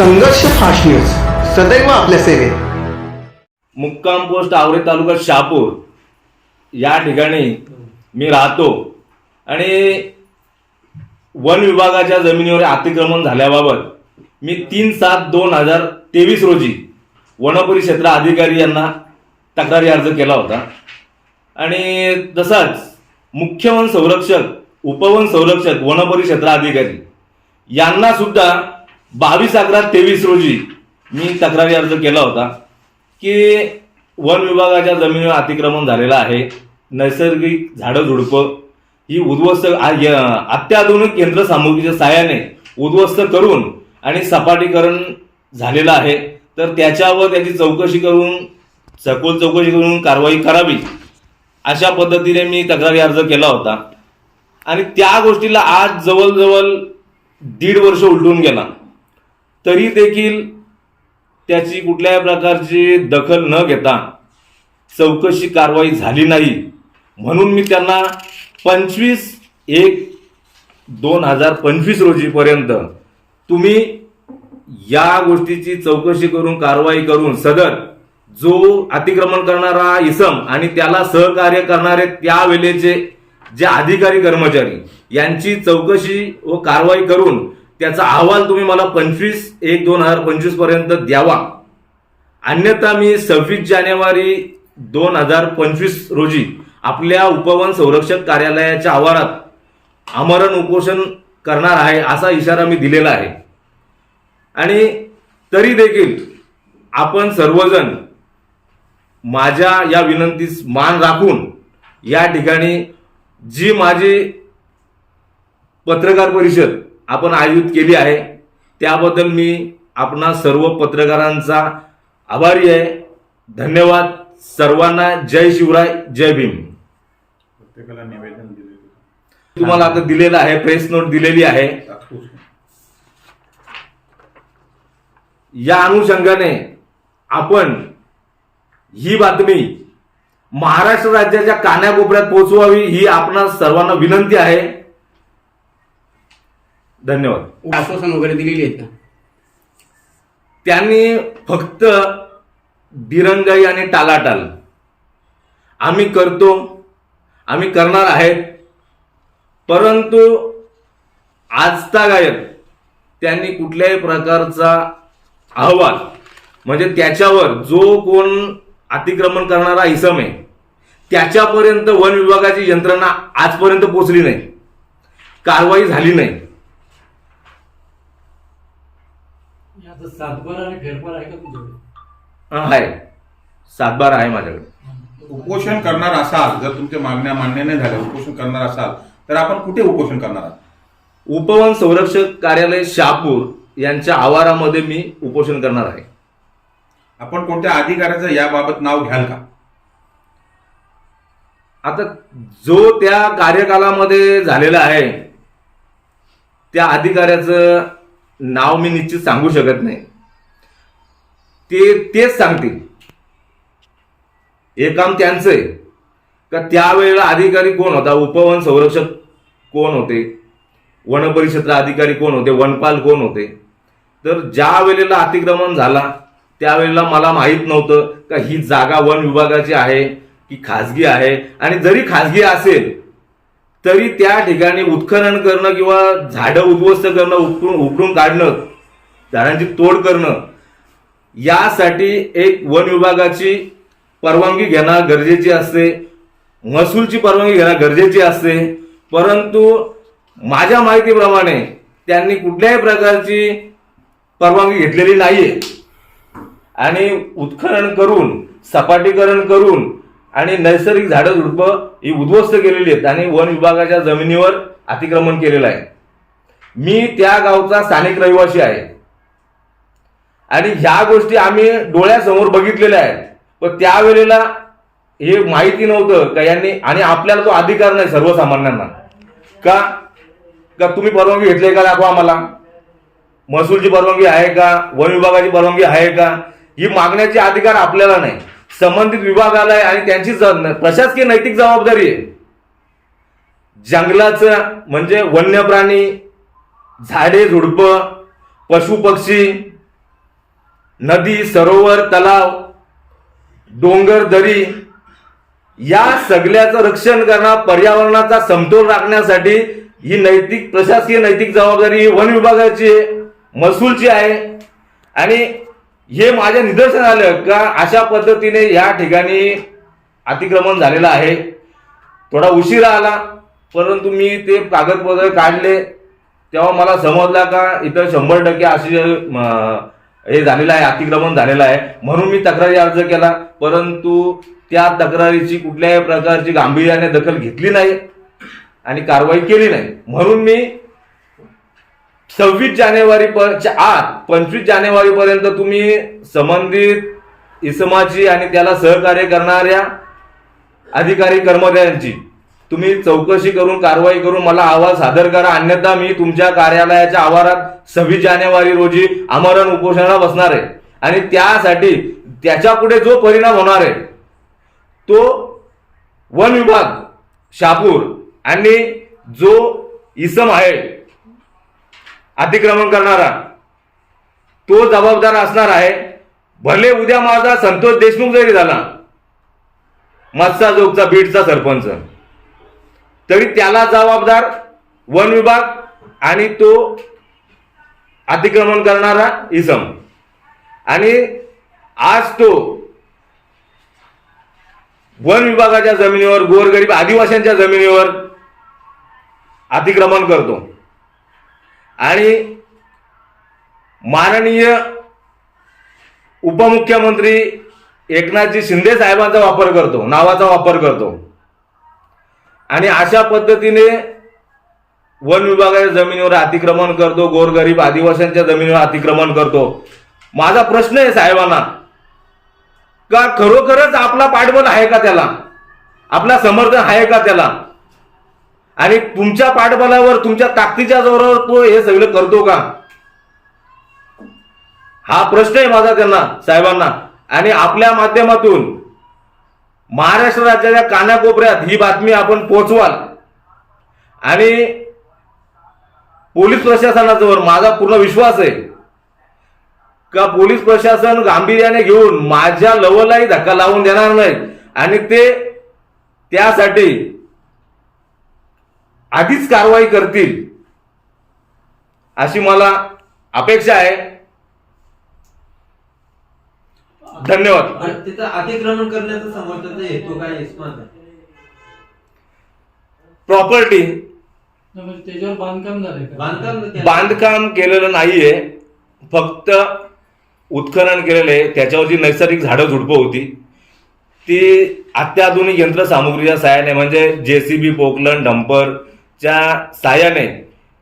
संघर्ष fast news सदैव आपल्या सेवेत. मुक्काम पोस्ट आवरे तालुका शहापूर. या ठिकाणी मी राहतो. आणि वन विभागाच्या जमिनीवर अतिक्रमण झाल्याबाबत मी तीन सात दोन हजार तेवीस रोजी वनपरिक्षेत्र अधिकारी यांना तक्रारी अर्ज केला होता. आणि तसाच मुख्य वन संरक्षक उपवन संरक्षक वनपरिक्षेत्र अधिकारी यांना सुद्धा बावीस अकरा तेवीस रोजी मी तक्रारी अर्ज केला होता की वन विभागाच्या जमिनीवर अतिक्रमण झालेलं आहे. नैसर्गिक झाडं झुडपं ही उद्ध्वस्त अत्याधुनिक यंत्र अत्याधुनिक यंत्रसामुग्रीच्या उद्ध्वस्त करून आणि सपाटीकरण झालेलं आहे. तर त्याच्यावर त्याची चौकशी करून सखोल चौकशी करून कारवाई करावी अशा पद्धतीने मी तक्रारी अर्ज केला होता. आणि त्या गोष्टीला आज जवळजवळ दीड वर्ष उलटून गेला. तरी देखील त्याची कुठल्याही प्रकारची दखल न घेता चौकशी कारवाई झाली नाही. म्हणून मी त्यांना पंचवीस एक दोन हजार पंचवीस रोजीपर्यंत तुम्ही या गोष्टीची चौकशी करून कारवाई करून सदर जो अतिक्रमण करणारा इसम आणि त्याला सहकार्य करणारे त्यावेळेचे जे अधिकारी कर्मचारी यांची चौकशी व कारवाई करून त्याचा अहवाल तुम्ही मला पंचवीस एक दोन हजार पंचवीसपर्यंत द्यावा. अन्यथा मी सव्वीस जानेवारी दोन हजार पंचवीस रोजी आपल्या उपवन संरक्षक कार्यालयाच्या आवारात आमरण उपोषण करणार आहे असा इशारा मी दिलेला आहे. आणि तरी देखील आपण सर्वजण माझ्या या विनंतीस मान राखून या ठिकाणी जी माझी पत्रकार परिषद आपण आयोजित केली आहे. त्याबद्दल मी आपणा सर्व पत्रकारांचा आभारी आहे. धन्यवाद. सर्वांना जय शिवराय जय भीम. प्रत्येकाला निवेदन दिले तुम्हाला आता दिलेलं आहे प्रेस नोट दिलेली आहे. या अनुषंगाने आपण ही बातमी महाराष्ट्र राज्याच्या कानाकोपऱ्यात पोहोचवावी ही आपणा सर्वांना विनंती आहे. धन्यवाद. आश्वासन वगैरे दिलेली आहेत त्यांनी फक्त दिरंगाई आणि टालाटाल. आम्ही करतो आम्ही करणार आहेत. परंतु आजतागायत त्यांनी कुठल्याही प्रकारचा अहवाल म्हणजे त्याच्यावर जो कोण अतिक्रमण करणारा इसम आहे त्याच्यापर्यंत वन विभागाची यंत्रणा आजपर्यंत पोहोचली नाही. कारवाई झाली नाही. याचा सातबार आणि फेरफार आहे का तुमच्याकडे आहे सातबारा आहे माझ्याकडे. उपोषण करणार असाल जर तुमच्या मागण्या मान्य नाही झाल्या उपोषण करणार असाल तर आपण कुठे उपोषण करणार आहात? उपवन संरक्षक कार्यालय शहापूर यांच्या आवारामध्ये मी उपोषण करणार आहे. आपण कोणत्या अधिकाऱ्याचं याबाबत नाव घ्याल का? आता जो त्या कार्यकालामध्ये झालेला आहे त्या अधिकाऱ्याचं नाव मी निश्चित सांगू शकत नाही. ते तेच सांगतील. हे काम त्यांचं आहे. का त्यावेळेला अधिकारी कोण होता? उपवन संरक्षक कोण होते? वनपरिक्षेत्र अधिकारी कोण होते? वनपाल कोण होते? तर ज्या वेळेला अतिक्रमण झाला त्यावेळेला मला माहीत नव्हतं का ही जागा वन विभागाची आहे की खाजगी आहे? आणि जरी खाजगी असेल तरी त्या ठिकाणी उत्खनन करणं किंवा झाडं उद्ध्वस्त करणं उपटून उपटून काढणं झाडांची तोड करणं यासाठी एक वन विभागाची परवानगी घेणं गरजेची असते. महसूलची परवानगी घेणं गरजेची असते. परंतु माझ्या माहितीप्रमाणे त्यांनी कुठल्याही प्रकारची परवानगी घेतलेली नाहीये. आणि उत्खनन करून सपाटीकरण करून आणि नैसर्गिक झाडं झुडपं ही उद्ध्वस्त केलेली आहेत आणि वन विभागाच्या जमिनीवर अतिक्रमण केलेलं आहे. मी त्या गावचा स्थानिक रहिवासी आहे. आणि ह्या गोष्टी आम्ही डोळ्यासमोर बघितलेल्या आहेत. पण त्यावेळेला हे माहिती नव्हतं का यांनी आणि आपल्याला तो अधिकार नाही सर्वसामान्यांना. का? का तुम्ही परवानगी घेतली का दाखवा आम्हाला? महसूलची परवानगी आहे का? वन विभागाची परवानगी आहे का? ही मागण्याचे अधिकार आपल्याला नाही. संबंधित विभागाला आहे आणि त्यांची प्रशासकीय नैतिक जबाबदारी आहे. जंगलाचं म्हणजे वन्य प्राणी झाडे झुडपं पशु पक्षी नदी सरोवर तलाव डोंगर दरी या सगळ्याचं रक्षण करणं पर्यावरणाचा समतोल राखण्यासाठी ही नैतिक प्रशासकीय नैतिक जबाबदारी ही वन विभागाची आहे महसूलची आहे. आणि हे माझ्या निदर्शन आलं का अशा पद्धतीने या ठिकाणी अतिक्रमण झालेलं आहे? थोडा उशिरा आला परंतु मी ते कागदपत्र काढले. तेव्हा मला समजला का इथं शंभर टक्के असे म, हे झालेलं आहे अतिक्रमण झालेलं आहे. म्हणून मी तक्रारी अर्ज केला परंतु त्या तक्रारीची कुठल्याही प्रकारची गांभीर्याने दखल घेतली नाही आणि कारवाई केली नाही. म्हणून मी सव्वीस जानेवारी च्या आत पंचवीस जानेवारी पर्यंत तुम्ही संबंधित इसमाची आणि त्याला सहकार्य करणाऱ्या अधिकारी कर्मचाऱ्यांची तुम्ही चौकशी करून कारवाई करून मला अहवाल सादर करा. अन्यथा मी तुमच्या कार्यालयाच्या आवारात सव्वीस जानेवारी रोजी आमरण उपोषणाला बसणार आहे. आणि त्यासाठी त्याच्या पुढे जो परिणाम होणार आहे तो वन विभाग शापूर आणि जो इसम आहे अतिक्रमण करणारा. तो जबाबदार असणार आहे. भले उद्या माझा संतोष देशमुख जरी झाला मत्सा जोगचा बीडचा सरपंच. तरी त्याला जबाबदार वन विभाग आणि तो अतिक्रमण करणारा इसम. आणि आज तो वन विभागाच्या जमिनीवर गोरगरीब आदिवासींच्या जमिनीवर अतिक्रमण करतो. आणि माननीय उपमुख्यमंत्री एकनाथजी शिंदे साहेबांचा वापर करतो नावाचा वापर करतो. आणि अशा पद्धतीने वन विभागाच्या जमिनीवर अतिक्रमण करतो गोरगरीब आदिवासींच्या जमिनीवर अतिक्रमण करतो. माझा प्रश्न आहे साहेबांना का खरोखरच आपला पाठबळ आहे का त्याला? आपला समर्थन आहे का त्याला? आणि तुमच्या पाठबलावर तुमच्या ताकदीच्या जोरावर तो हे सगळं करतो का? हा प्रश्न आहे माझा त्यांना साहेबांना. आणि आपल्या माध्यमातून महाराष्ट्र राज्याच्या कानाकोपऱ्यात ही बातमी आपण पोहोचवाल. आणि पोलीस प्रशासनाजवळ माझा पूर्ण विश्वास आहे का पोलीस प्रशासन गांभीर्याने घेऊन माझ्या लवलाही धक्का लावून देणार नाही? आणि ते त्यासाठी आधीच कारवाई करतील. अशी मला अपेक्षा आहे. धन्यवाद. तिथं अतिक्रमण करण्याचा समोरचा हेतू काय प्रॉपर्टी म्हणजे त्याच्यावर बांधकाम झालंय बांधकाम केलं. बांधकाम केलेलं नाहीये. फक्त उत्खनन केलेलं आहे. त्याच्यावरची नैसर्गिक झाडं झुडपं होती ती अत्याधुनिक यंत्रसामुग्रीच्या साहाय्याने म्हणजे जेसीबी पोकलन डंपरच्या साहाय्याने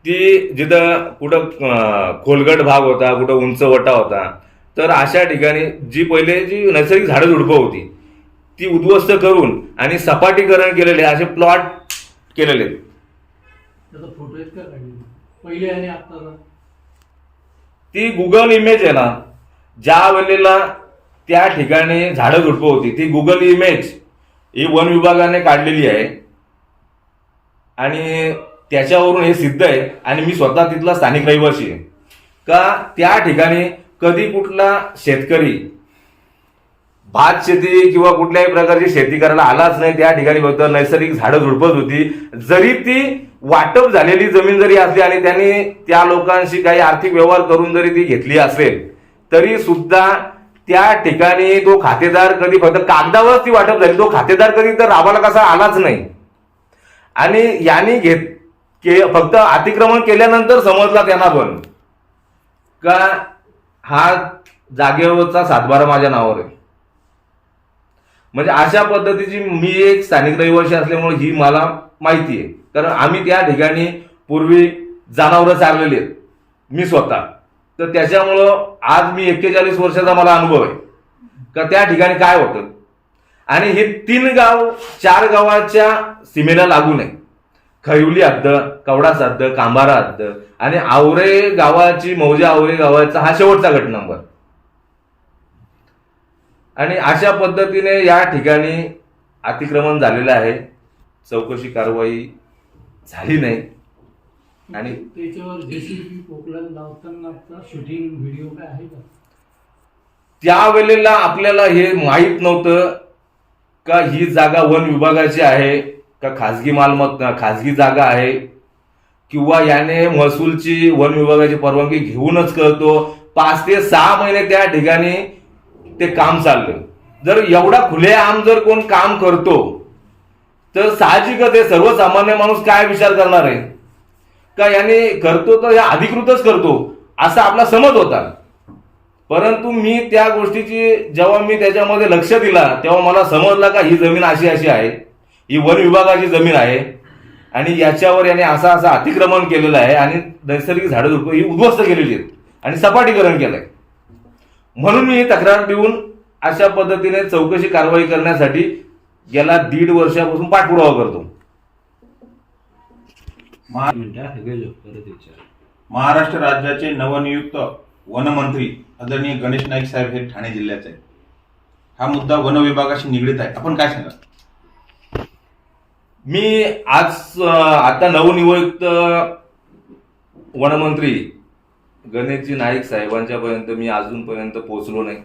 ती जिथं कुठं खोलगट भाग होता कुठं उंच वटा होता तर अशा ठिकाणी जी पहिले जी नैसर्गिक झाडं झुडपं होती ती उद्ध्वस्त करून आणि सपाटीकरण केलेले असे प्लॉट केलेले? पहिले आणि ती गुगल इमेज आहे ना ज्या वेळेला त्या ठिकाणी झाडं झुडपं होती ती गुगल इमेज ही वन विभागाने काढलेली आहे. आणि त्याच्यावरून हे सिद्ध आहे आणि मी स्वतः तिथला स्थानिक रहिवासी आहे. का त्या ठिकाणी कधी कुठला शेतकरी भात शेती किंवा कुठल्याही प्रकारची शेती करायला आलाच नाही त्या ठिकाणी फक्त नैसर्गिक झाडं झुडपत होती. जरी ती वाटप झालेली जमीन जरी असली आणि त्यांनी त्या लोकांशी काही आर्थिक व्यवहार करून जरी ती घेतली असेल तरी सुद्धा त्या ठिकाणी तो खातेदार कधी फक्त कागदावरच ती वाटप झाली तो खातेदार कधी तर राबाला कसा आलाच नाही. आणि यांनी घेत के फक्त अतिक्रमण केल्यानंतर समजला त्यांना पण. का हा जागेवरचा सातबारा माझ्या नावावर आहे. म्हणजे अशा पद्धतीची मी एक स्थानिक रहिवासी असल्यामुळे ही मला माहिती आहे. कारण आम्ही त्या ठिकाणी पूर्वी जनावरं चाललेली आहेत. मी स्वतः. तर त्याच्यामुळं आज मी एक्केचाळीस वर्षाचा मला अनुभव आहे. का त्या ठिकाणी काय होतं? आणि हे तीन गाव चार गावाच्या सीमेला लागून आहे खैवली हद्द कवडा हद्द कांबारा हद्द आणि आवरे गावाची मौजे आवरे गावाचा हा शेवटचा गट नंबर. आणि अशा पद्धतीने या ठिकाणी अतिक्रमण झालेलं आहे. चौकशी कारवाई झाली नाही. आणि त्याच्यावर जेसीबी लावतानाचा शूटिंग व्हिडिओ काय आहे का? त्यावेळेला आपल्याला हे माहीत नव्हतं. का ही जागा वन विभागाची आहे? का खाजगी मालमत्ता खाजगी जागा आहे? किंवा याने महसूलची वन विभागाची परवानगी घेऊनच करतो? पाच ते सहा महिने त्या ठिकाणी ते काम चाललं जर एवढा खुलेआम जर कोण काम करतो तर साहजिकच आहे सर्वसामान्य माणूस काय विचार करणार आहे? का याने करतो तर या अधिकृतच करतो? असा आपला समज होता. परंतु मी त्या गोष्टीची जेव्हा मी त्याच्यामध्ये लक्ष दिला तेव्हा मला समजलं का ही जमीन अशी अशी आहे ही वन विभागाची जमीन आहे आणि याच्यावर याने असा असा अतिक्रमण केलेलं आहे आणि नैसर्गिक झाडं झुडपं ही उद्ध्वस्त केलेली आहेत आणि सपाटीकरण केलंय. म्हणून मी ही तक्रार देऊन अशा पद्धतीने चौकशी कारवाई करण्यासाठी गेला दीड वर्षापासून पाठपुरावा करतो. महाराष्ट्र राज्याचे नवनियुक्त वनमंत्री आदरणीय गणेश नाईक साहेब हे ठाणे जिल्ह्याचे आहेत. हा मुद्दा वन विभागाशी निगडीत आहे. आपण काय सांगा मी आज आता नवनियुक्त वनमंत्री गणेशजी नाईक साहेबांच्यापर्यंत मी अजूनपर्यंत पोहोचलो नाही.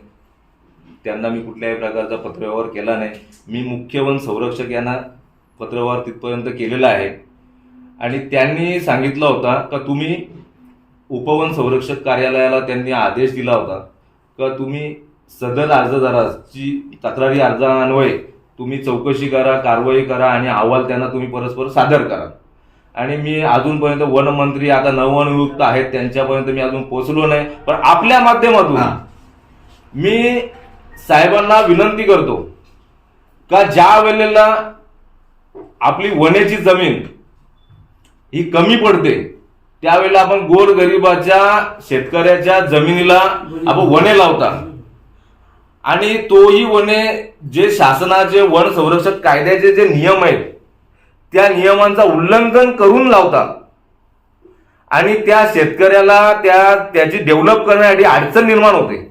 त्यांना मी कुठल्याही प्रकारचा पत्रव्यवहार केला नाही. मी मुख्य वन संरक्षक यांना पत्रव्यवहार तिथपर्यंत केलेला आहे. आणि त्यांनी सांगितलं होता का तुम्ही उपवन संरक्षक कार्यालयाला त्यांनी आदेश दिला होता. का तुम्ही सदर अर्जदाराची तक्रारी अर्जान्वये तुम्ही चौकशी करा कारवाई करा आणि अहवाल त्यांना तुम्ही परस्पर सादर करा. आणि मी अजूनपर्यंत वनमंत्री आता नवनियुक्त आहेत त्यांच्यापर्यंत मी अजून पोहोचलो नाही. पण आपल्या माध्यमातून. मी साहेबांना विनंती करतो का ज्या वेळेला आपली वनेची जमीन ही कमी पडते त्यावेळेला आपण गोरगरिबाच्या शेतकऱ्याच्या जमिनीला आपण वने लावता. आणि तोही वने जे शासनाचे वन संरक्षक कायद्याचे जे नियम आहेत त्या नियमांचा उल्लंघन करून लावता. आणि त्या शेतकऱ्याला त्या त्याची डेव्हलप करण्यासाठी अडचण निर्माण होते.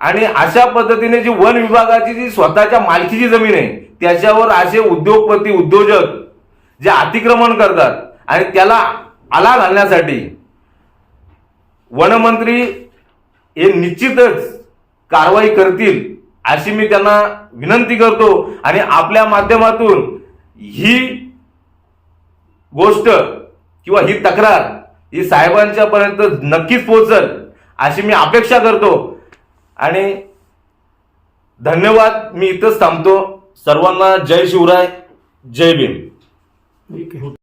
आणि अशा पद्धतीने जी वन विभागाची जी स्वतःच्या मालकीची जमीन आहे त्याच्यावर असे उद्योगपती उद्योजक जे अतिक्रमण करतात आणि त्याला आला घालण्यासाठी वनमंत्री हे निश्चितच कारवाई करतील अशी मी त्यांना विनंती करतो. आणि आपल्या माध्यमातून ही गोष्ट किंवा ही तक्रार ही साहेबांच्या पर्यंत नक्कीच पोहोचल अशी मी अपेक्षा करतो. आणि धन्यवाद. मी इथंच थांबतो. सर्वांना जय शिवराय. जय भीम.